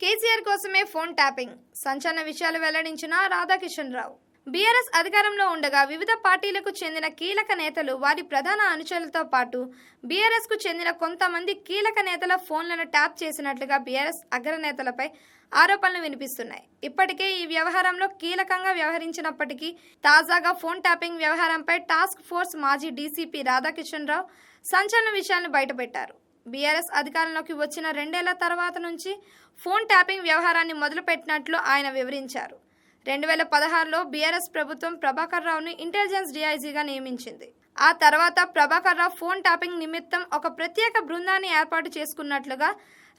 కేసీఆర్ కోసమే phone tapping. సంచలన విషయాలు వెల్లడించిన రాధాకిషన్ రావు బీఆర్ఎస్ అధికారంలో ఉండగా వివిధ పార్టీలకు చెందిన కీలక నేతలు వారి ప్రధాన అనుచరులతో పాటు బీఆర్ఎస్కు చెందిన కొంతమంది కీలక నేతల ఫోన్లను ట్యాప్ చేసినట్లుగా బీఆర్ఎస్ అగ్రనేతలపై ఆరోపణలు వినిపిస్తున్నాయి. ఇప్పటికే ఈ వ్యవహారంలో కీలకంగా వ్యవహరించినప్పటికీ తాజాగా ఫోన్ ట్యాపింగ్ వ్యవహారంపై టాస్క్ ఫోర్స్ మాజీ డీసీపీ రాధాకిషన్ రావు సంచలన విషయాలను బయటపెట్టారు. బీఆర్ఎస్ అధికారంలోకి వచ్చిన రెండేళ్ళ తర్వాత నుంచి ఫోన్ ట్యాపింగ్ వ్యవహారాన్ని మొదలుపెట్టినట్లు ఆయన వివరించారు. రెండు వేల పదహారులో బీఆర్ఎస్ ప్రభుత్వం ప్రభాకర్ రావును ఇంటెలిజెన్స్ డిఐజీగా నియమించింది. ఆ తర్వాత ప్రభాకర్ రావు ఫోన్ ట్యాపింగ్ నిమిత్తం ఒక ప్రత్యేక బృందాన్ని ఏర్పాటు చేసుకున్నట్లుగా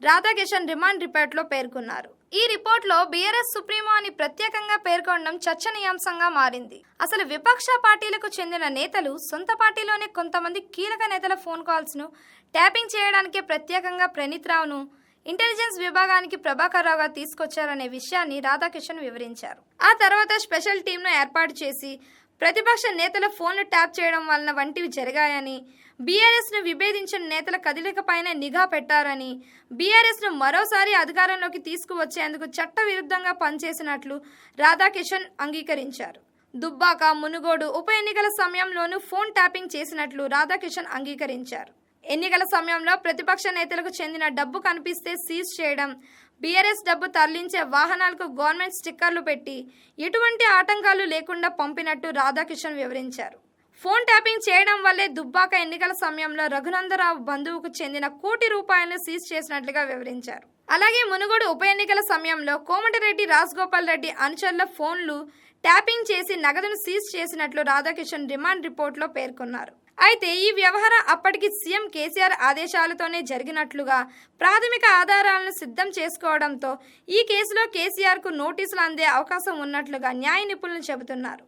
రాధాకిషన్ రిమాండ్ రిపోర్ట్లో పేర్కొన్నారు. ఈ రిపోర్ట్లో బీఆర్ఎస్ సుప్రీమో అని ప్రత్యేకంగా పేర్కొనడం చర్చనీయాంశంగా మారింది. అసలు విపక్ష పార్టీలకు చెందిన నేతలు సొంత పార్టీలోనే కొంతమంది కీలక నేతల ఫోన్ కాల్స్ను ట్యాపింగ్ చేయడానికే ప్రత్యేకంగా ప్రణీత్ రావును ఇంటెలిజెన్స్ విభాగానికి ప్రభాకర్ రావుగా తీసుకొచ్చారనే విషయాన్ని రాధాకిషన్ వివరించారు. ఆ తర్వాత స్పెషల్ టీంను ఏర్పాటు చేసి ప్రతిపక్ష నేతల ఫోన్లు ట్యాప్ చేయడం వలన వంటివి జరిగాయని బీఆర్ఎస్ను విభేదించిన నేతల కదిలికపైన నిఘా పెట్టారని బీఆర్ఎస్ను మరోసారి అధికారంలోకి తీసుకువచ్చేందుకు చట్టవిరుద్ధంగా పనిచేసినట్లు రాధాకిషన్ అంగీకరించారు. దుబ్బాక మునుగోడు ఉప ఎన్నికల సమయంలోనూ ఫోన్ ట్యాపింగ్ చేసినట్లు రాధాకిషన్ అంగీకరించారు. ఎన్నికల సమయంలో ప్రతిపక్ష నేతలకు చెందిన డబ్బు కనిపిస్తే సీజ్ చేయడం బీఆర్ఎస్ డబ్బు తరలించే వాహనాలకు గవర్నమెంట్ స్టిక్కర్లు పెట్టి ఎటువంటి ఆటంకాలు లేకుండా పంపినట్టు రాధాకిషన్ వివరించారు. ఫోన్ ట్యాపింగ్ చేయడం వల్లే దుబ్బాక ఎన్నికల సమయంలో రఘునందరావు బంధువుకు చెందిన కోటి రూపాయలను సీజ్ చేసినట్లుగా వివరించారు. అలాగే మునుగోడు ఉప ఎన్నికల సమయంలో కోమటిరెడ్డి రాజగోపాల్ రెడ్డి అనుచరుల ఫోన్లు ట్యాపింగ్ చేసి నగదును సీజ్ చేసినట్లు రాధాకిషన్ రిమాండ్ రిపోర్ట్లో పేర్కొన్నారు. అయితే ఈ వ్యవహారం అప్పటికి సీఎం కేసీఆర్ ఆదేశాలతోనే జరిగినట్లుగా ప్రాథమిక ఆధారాలను సిద్ధం చేసుకోవడంతో ఈ కేసులో కేసీఆర్కు నోటీసులు అందే అవకాశం ఉన్నట్లుగా న్యాయ నిపుణులు చెబుతున్నారు.